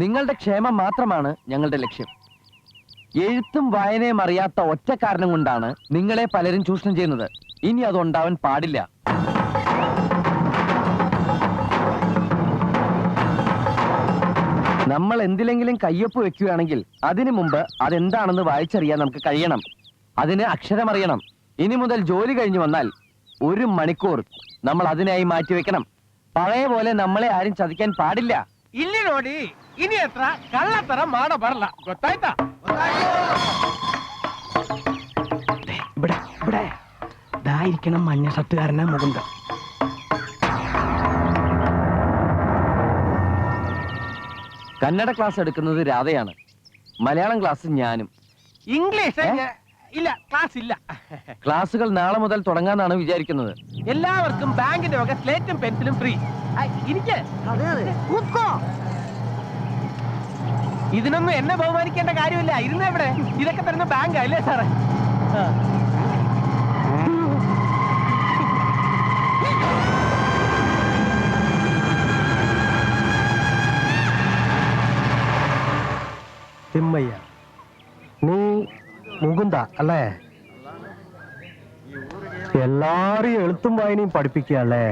നിങ്ങളുടെ ക്ഷേമം മാത്രമാണ് ഞങ്ങളുടെ ലക്ഷ്യം. എഴുത്തും വായനയും അറിയാത്ത ഒറ്റ കാരണം കൊണ്ടാണ് നിങ്ങളെ പലരും ചൂഷണം ചെയ്യുന്നത്. ഇനി അതുണ്ടാവാൻ പാടില്ല. നമ്മൾ എന്തിലെങ്കിലും കയ്യൊപ്പ് വെക്കുകയാണെങ്കിൽ അതിനു മുമ്പ് അതെന്താണെന്ന് വായിച്ചറിയാൻ നമുക്ക് കഴിയണം. അതിന് അക്ഷരമറിയണം. ഇനി മുതൽ ജോലി കഴിഞ്ഞു വന്നാൽ ഒരു മണിക്കൂർ നമ്മൾ അതിനായി മാറ്റിവെക്കണം. പഴയ പോലെ നമ്മളെ ആരും ചതിക്കാൻ പാടില്ല. ಇಲ್ಲಿ ನೋಡಿ ಇನಿ ಹತ್ರ ಕಳ್ಳತರ ಮಾಡಬಾರಲ್ಲ ಗೊತ್ತಾಯ್ತಾ ഇവിടെ ഇവിടെ ഇതായിരിക്കണം മഞ്ഞ ഷർട്ടുകാരനാ മുകുന്ദൻ കന്നഡ ക്ലാസ് എടുക്കുന്നത് രാധയാണ് മലയാളം ക്ലാസ് ഞാനും ഇംഗ്ലീഷ് ഏ? ഞാൻ- ഇല്ല ക്ലാസ് ഇല്ല. ക്ലാസ്സുകൾ നാളെ മുതൽ തുടങ്ങാനാണ് വിചാരിക്കുന്നത്. എല്ലാവർക്കും ബാങ്കിന്റെ വക സ്ലേറ്റും പെൻസിലും ഫ്രീ ഇരിക്കെ ഇതിനൊന്നും എന്നെ ബഹുമാനിക്കേണ്ട കാര്യമില്ല. ഇരുന്ന് എവിടെ ഇതൊക്കെ തരുന്ന ബാങ്ക് അല്ലേ സാറേ. തിമ്മയ്യ. മുകുന്ദ അല്ലേ? എല്ലാരെയും എഴുത്തും വായനയും പഠിപ്പിക്കുക അല്ലേ?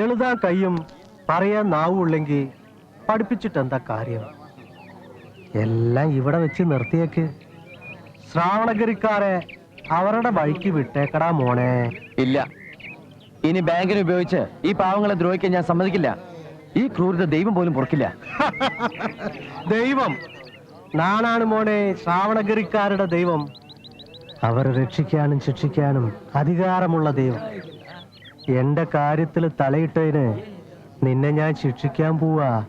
എഴുതാൻ കയ്യും പറയാൻ നാവും നാവുള്ളെങ്കിൽ പഠിപ്പിച്ചിട്ട് എന്താ കാര്യം? എല്ലാം ഇവിടെ വെച്ച് നിർത്തിയേക്ക്. ശ്രാവണഗിരിക്കാരെ അവരുടെ വഴിക്ക് വിട്ടേക്കടാ മോനെ. ഇല്ല. ഇനി ബാങ്കിനെ ഉപയോഗിച്ച് ഈ പാവങ്ങളെ ദ്രോഹിക്കാൻ ഞാൻ സമ്മതിക്കില്ല. ഈ ക്രൂരത ദൈവം പോലും പുറക്കില്ല. ദൈവം. നാണാണ് മോനെ ശ്രാവണഗിരിക്കാരുടെ ദൈവം. അവർ രക്ഷിക്കാനും ശിക്ഷിക്കാനും അധികാരമുള്ള ദൈവം. എന്റെ കാര്യത്തിൽ തലയിട്ടതിന് നിന്നെ ഞാൻ ശിക്ഷിക്കാൻ പോവാ.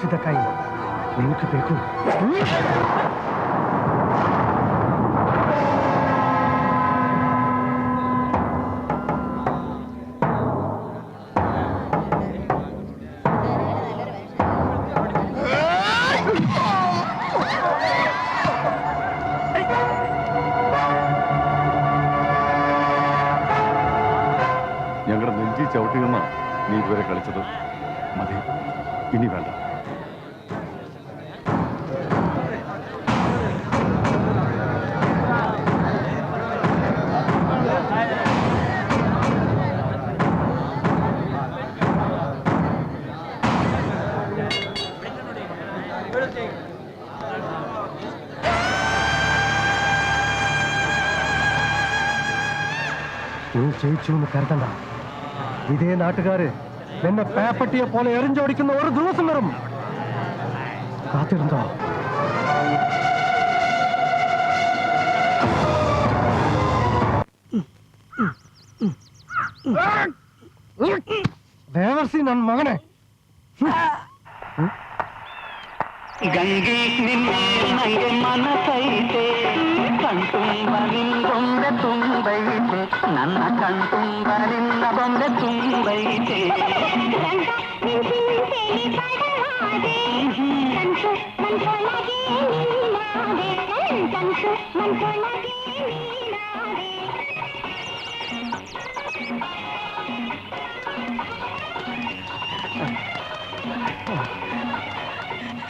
ಸಿದ್ಧಕ್ಕಾಯಿ ನಿಮಗೆ ಬೇಕು ഞങ്ങളുടെ നെഞ്ചി ചവിട്ടിയെന്നാണ് നീ ഇതുവരെ കളിച്ചത്. മതി. ഇനി വേണ്ട. ജയിച്ചു എന്ന് കരുതണ്ട ഇതേ നാട്ടുകാര് നിന്നെ പേപ്പട്ടിയെ പോലെ എറിഞ്ചോടിക്കുന്ന ഒരു ദിവസം വരും കാത്തിരുന്നോ ദേവർസി നൻ മകനെ ಗಂಗೆ ನಿನ್ನಗೆ ಮನಸೈತೆ ಕಣ್ತುಂಬ ನಿಂದೊಂದೆ ತುಂಬೈತೆ ನನ್ನ ಕಣ್ತುಂಬ ನಿನ್ನ ಬೊಂಬೆ ತುಂಬೈತೆ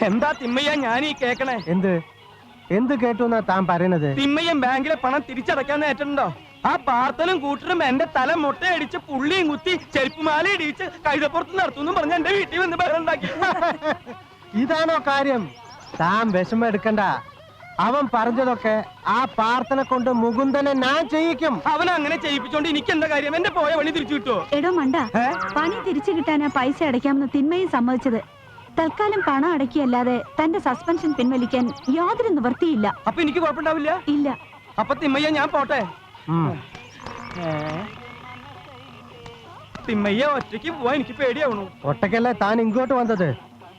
എന്താ തിമ്മയ്യ ഞാൻ ഈ കേക്കണേ എന്ത് എന്ത് കേട്ടു എന്നാ താൻ പറയണത്? തിമ്മയും ബാങ്കിലെ പണം തിരിച്ചടക്കാൻ ഏറ്റുണ്ടോ ആ പാർത്തലും കൂട്ടരും എന്റെ തല മുട്ടയടിച്ച് പുള്ളിയും കുത്തി ചെരുപ്പുമാല ഇടിച്ച് കഴുതപ്പുറത്ത് നടത്തുന്നു പറഞ്ഞ് എന്റെ വീട്ടിൽ വന്ന് ബഹളുണ്ടാക്കി ഇതാണോ കാര്യം? താൻ വിഷമം എടുക്കണ്ട. അവൻ പറഞ്ഞതൊക്കെ ആ പാർത്തനെ കൊണ്ട് മുകുന്ദനെ ഞാൻ ചെയ്യിക്കും. അവൻ അങ്ങനെ ചെയ്യിപ്പിച്ചോണ്ട് എനിക്ക് എന്താ കാര്യം? എന്റെ പോയ പണി തിരിച്ചു കിട്ടുമോ എടോ മണ്ട പണി തിരിച്ചു കിട്ടാനാ പൈസ അടയ്ക്കാമെന്ന് തിന്മയും സമ്മതിച്ചത്. തൽക്കാലം പണം അടക്കിയല്ലാതെ തന്റെ സസ്പെൻഷൻ പിൻവലിക്കാൻ യാതൊരു നിവൃത്തിയില്ല. അപ്പൊ എനിക്ക് കുഴപ്പമുണ്ടാവില്ല? ഇല്ല. അപ്പൊ തിമ്മയ്യ ഞാൻ പോട്ടെ. തിമ്മയ്യ ഒറ്റയ്ക്ക് പോവാൻ എനിക്ക് പേടിയാവണു. ഒറ്റയ്ക്കല്ലേ താൻ ഇങ്ങോട്ട് വന്നത്?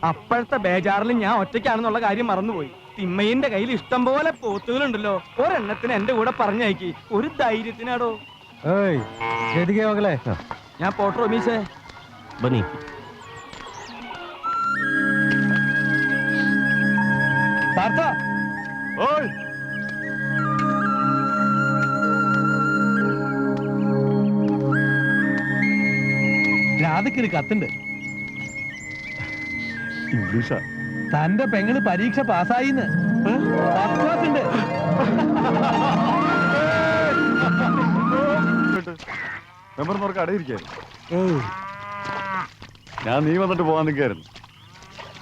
അപ്പോഴത്തെ ബേജാറിൽ ഞാൻ ഒറ്റയ്ക്കാണെന്നുള്ള കാര്യം മറന്നുപോയി. തിമ്മയ്യന്റെ കയ്യിൽ ഇഷ്ടം പോലെ പോത്തുകളുണ്ടല്ലോ. ഒരെണ്ണത്തിന് എന്റെ കൂടെ പറഞ്ഞയക്കി. ഒരു ധൈര്യത്തിനാടോ? ഏയ് ഞാൻ പോട്ടോ റമീസേ. ബന്നി പാർത്ഥ ഓയ് രാധയ്ക്കൊരു കത്തുണ്ട്. ഇംഗ്ലീഷാ? തന്റെ പെങ്ങൾ പരീക്ഷ പാസ്സായിന്ന്. ഫസ്റ്റ് ക്ലാസ് ഉണ്ട്. അടയിരിക്കായിരുന്നു. ഞാൻ നീ വന്നിട്ട് പോകാൻ നിൽക്കായിരുന്നു.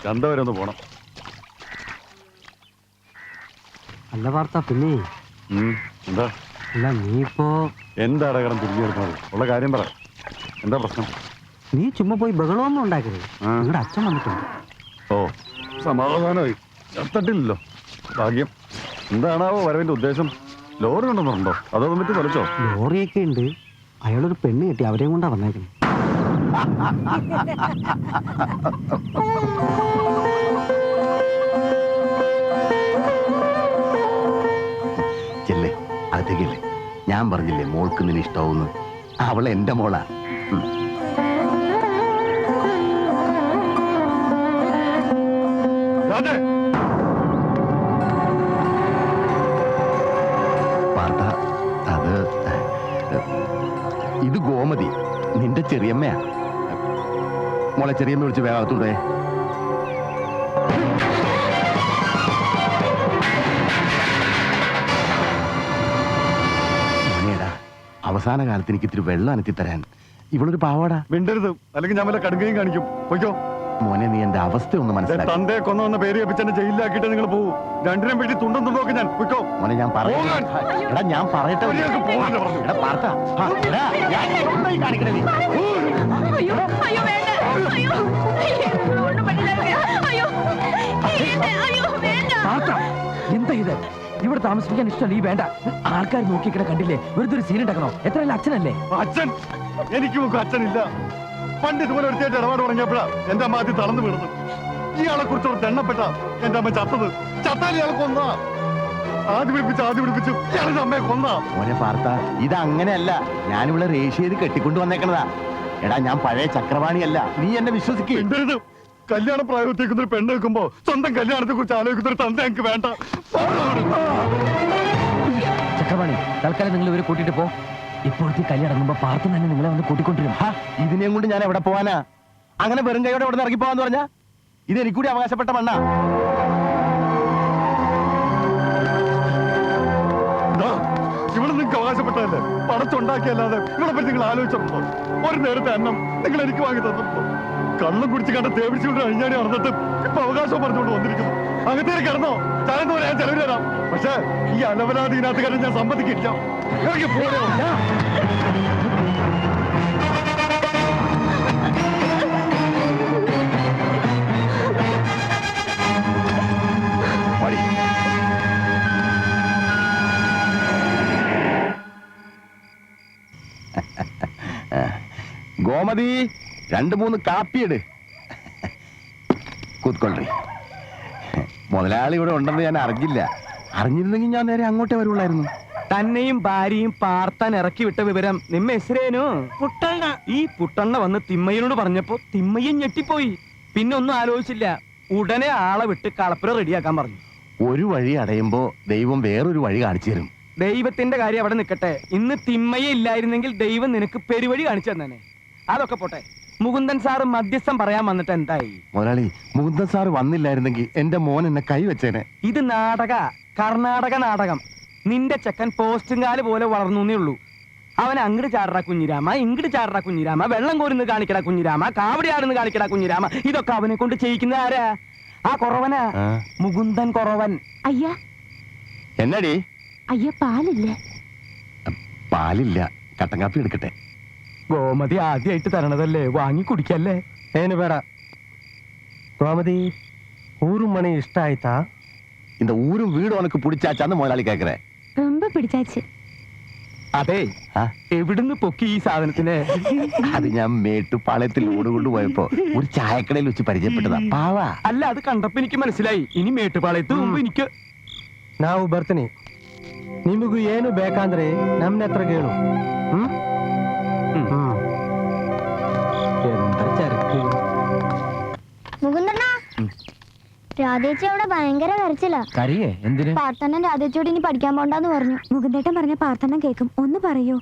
ചന്ത വരെ ഒന്ന് പോണം. അല്ല വാർത്ത? പിന്നെ? എന്താ? അല്ല നീ ഇപ്പോ എന്താ അടകടം തിരിഞ്ഞു വരുന്നത്? ഉള്ള കാര്യം പറ. എന്താ പ്രശ്നം? നീ ചുമ്മാ പോയി ബഹളമൊന്നും ഉണ്ടാക്കരുത്. നിങ്ങളുടെ അച്ഛൻ വന്നിട്ടുണ്ട്. ഓ സമാധാനമായി. ചത്തട്ടില്ലല്ലോ ഭാഗ്യം. എന്താണാവോ വരവിന്റെ ഉദ്ദേശം? ലോറി ഉണ്ടെന്നുണ്ടോ അതോ വന്നിട്ട് തൊലച്ചോ ലോറിയൊക്കെ ഉണ്ട്. അയാളൊരു പെണ്ണ് കെട്ടി അവരെയും കൊണ്ടാ വന്നേക്കുന്നത് ഞാൻ പറഞ്ഞില്ലേ മോൾക്ക് നിന്നെ ഇഷ്ടാവുന്നു? അവൾ എന്റെ മോളാ. അത് ഇത് ഗോമതി നിന്റെ ചെറിയമ്മയാ. മോളെ ചെറിയമ്മ വിളിച്ച് വേഗത്തുണ്ടേ അവസാന കാലത്ത് എനിക്ക് ഇത്തിരി വെള്ളം അനത്തി തരാൻ ഇവളൊരു പാവാടാ. മിണ്ടരുത്. അല്ലെങ്കിൽ ഞാൻ വല്ല കടുകയും കാണിക്കും. പൊയ്ക്കോ. മോനെ നീ എന്റെ അവസ്ഥ ഒന്ന് മനസ്സിലാക്കി. തന്തയെ കൊന്ന പേര് ജയിലിലാക്കിയിട്ട് നിങ്ങൾ പോകൂ രണ്ടിനും വേണ്ടി തുണ്ടും തുണ്ടൊക്കെ ഞാൻ. പൊയ്ക്കോ. മോനെ ഞാൻ പറയട്ടെ. ഞാൻ പറയട്ടെ. എന്താ ഇത്? ഇവിടെ താമസിക്കാൻ ഇഷ്ടമല്ല ഈ വേണ്ട. ആൾക്കാർ നോക്കിക്കിടെ കണ്ടില്ലേ? വെറുതെ ഒരു സീൻ ഉണ്ടാക്കണോ? എത്ര അച്ഛനല്ലേ? അച്ഛൻ? എനിക്ക് മുഖം അച്ഛനില്ല. പണ്ട് ഇതുപോലെ ഒരുത്തിയായിട്ട് ഇടപാട് തുടങ്ങിയപ്പോഴാ എന്റെ അമ്മ ആദ്യം തളർന്നു വീണത്. ഇയാളെ കുറിച്ച് ഒരു തെണ്ണപ്പെട്ട എന്റെ അമ്മ ചത്തത്. ചത്താൽ ഇയാളെ കൊന്ന. ആദ്യം പിടിപ്പിച്ച് ആദ്യം പിടിപ്പിച്ചു ഇയാളുടെ അമ്മയെ കൊന്ന. മോനെ പാർത്ത ഇത് അങ്ങനെയല്ല ഞാനിവിടെ റേഷ്യ ചെയ്ത് കെട്ടിക്കൊണ്ട് വന്നേക്കണതാ. എടാ ഞാൻ പഴയ ചക്രവാണിയല്ല. നീ എന്നെ വിശ്വസിക്കും. കല്യാണ പ്രായത്തേക്കുന്ന ഒരു പെണ്ണ് വെക്കുമ്പോ സ്വന്തം കല്യാണത്തെ കുറിച്ച് ആലോചിക്കുന്ന ഒരു തന്ത എനിക്ക് വേണ്ട. ചക്രവാണി തൽക്കാലം നിങ്ങൾ ഇവരെ കൂട്ടിയിട്ട് പോ. ഇപ്പോഴത്തെ കല്യാണം ഇറങ്ങുമ്പോ പാർത്ത് തന്നെ നിങ്ങളെ വന്ന് കൂട്ടിക്കൊണ്ടിരും ഇതിനെയും കൊണ്ട് ഞാൻ എവിടെ പോവാനാ? അങ്ങനെ വെറും കൈയോടെ ഇവിടെ ഇറങ്ങി പോവാന്ന് പറഞ്ഞാ? ഇത് എനിക്കൂടി അവകാശപ്പെട്ട മണ്ണാ. ഇവിടെ നിങ്ങൾക്ക് അവകാശപ്പെട്ടതല്ലേ? പടച്ചുണ്ടാക്കിയല്ലാതെ ഇവിടെ പറ്റി നിങ്ങൾ ആലോചിച്ചപ്പോ ഒരു നേരത്തെ അന്നം നിങ്ങൾ എനിക്ക് വാങ്ങി തന്നിട്ടുണ്ടോ കള്ളം കുടിച്ച് കണ്ട തേവിച്ചുകൊണ്ട് അഴിഞ്ഞാടി നടന്നിട്ട് ഇപ്പൊ അവകാശം പറഞ്ഞുകൊണ്ട് വന്നിരിക്കുന്നു. അങ്ങനത്തെ കിടന്നോ? ചായന്ന് പറയാൻ ചെലവ് തരാം. പക്ഷെ ഈ അലവലാതി ഇതിനകത്ത് കാര്യം ഞാൻ സമ്മതിക്കില്ല. എനിക്ക്. ഗോമതി രണ്ട് മൂന്ന് കാപ്പിയിട്. കൂത്തുകൊള്ളി മുതലാളി ഇവിടെ ഉണ്ടെന്ന് ഞാൻ അറിഞ്ഞില്ല. അറിഞ്ഞിരുന്നെങ്കിൽ ഞാൻ നേരെ അങ്ങോട്ടേ വരുള്ളായിരുന്നു. തന്നെയും ഭാര്യയും പാർത്താൻ ഇറക്കി വിട്ട വിവരം നിമ്മ എസ്രേനു? പുട്ടണ്ണ. ഈ പുട്ടണ്ണ വന്ന് തിമ്മയ്യനോട് പറഞ്ഞപ്പോ തിമ്മയ്യൻ ഞെട്ടിപ്പോയി. പിന്നെ ഒന്നും ആലോചിച്ചില്ല. ഉടനെ ആളെ വിട്ട് കളപ്പുര റെഡിയാക്കാൻ പറഞ്ഞു. ഒരു വഴി അടയുമ്പോ ദൈവം വേറൊരു വഴി കാണിച്ചു തരും. ദൈവത്തിന്റെ കാര്യം അവിടെ നിൽക്കട്ടെ ഇന്ന് തിമ്മയെ ഇല്ലായിരുന്നെങ്കിൽ ദൈവം നിനക്ക് പെരുവഴി കാണിച്ചു തന്നെ അതൊക്കെ പോട്ടെ. മുകുന്ദൻ സാറ് മധ്യസ്ഥം പറയാൻ വന്നിട്ട് എന്തായി? മുതലാളി മുകുന്ദൻ സാർ വന്നില്ലായിരുന്നെങ്കിൽ എന്റെ മോൻ എന്നെ കൈവച്ചേനെ ഇത് നാടക കർണാടക നാടകം. നിന്റെ ചെക്കൻ പോസ്റ്റും കാൽ പോലെ വളർന്നേ ഉള്ളൂ. അവൻ അങ്ങട് ചാടറ കുഞ്ഞിരാമ ഇങ്ങട് ചാടറ കുഞ്ഞിരാമ വെള്ളം കോരുന്ന് കാണിക്കടാ കുഞ്ഞിരാമ കാവടിയാടുന്ന് കാണിക്കടാ കാണിക്കട കുഞ്ഞിരാമ. ഇതൊക്കെ അവനെ കൊണ്ട് ചെയ്യിക്കുന്ന ആരാ? ആ കുറവനാ? ആ. മുകുന്ദൻ കുറവൻ. അയ്യാ. എന്നടി? അയ്യ പാലില്ലേ? പാലില്ല. കട്ടൻ കാപ്പി എടുക്കട്ടെ. ഗോമതി ആദ്യമായിട്ട് തരണതല്ലേ വാങ്ങി കുടിക്കല്ലേ ಏನು ಬೇಡ ಗೋಮತಿ ಊರು ಮನೆ ಇಷ್ಟ ಆಯ್ತಾ இந்த ஊரும் வீடும் உனக்கு பிடிச்சாச்சான்னு முதலாளி கேக்குறேன் ரொம்ப പിടിച്ചാച്ച് അതെ ആ? എവിടുന്ന് പൊക്കി ഈ സാധനത്തിന് അത് ഞാൻ മേട്ടുപാളയത്തിൽ ഓടുകൊണ്ട് പോയപ്പോ ഒരു ചായക്കടയിൽ വെച്ച് പരിചയപ്പെട്ടതാ പാവാ അല്ല അത് കണ്ടപ്പോ എനിക്ക് മനസ്സിലായി ഇനി മേട്ടുപാളയത്ത് മുമ്പ് എനിക്ക് ನಾವು ಬರ್ತೀನಿ ನಿಮಗೂ ಏನು ಬೇಕಂದ್ರೆ ನಮ್ನ ಹತ್ರ ಕೇಳು രാധേച്ചി അവിടെ ഭയങ്കര കരച്ചിലാ. കരയേ? എന്തിന്? പാർത്തണ്ണൻ രാധേച്ചിയോട് ഇനി പഠിക്കാൻ പോണ്ടെന്ന് പറഞ്ഞു. മുകുന്ദേട്ടൻ പറഞ്ഞ പാർത്ഥനം കേൾക്കും. ഒന്ന് പറയൂ?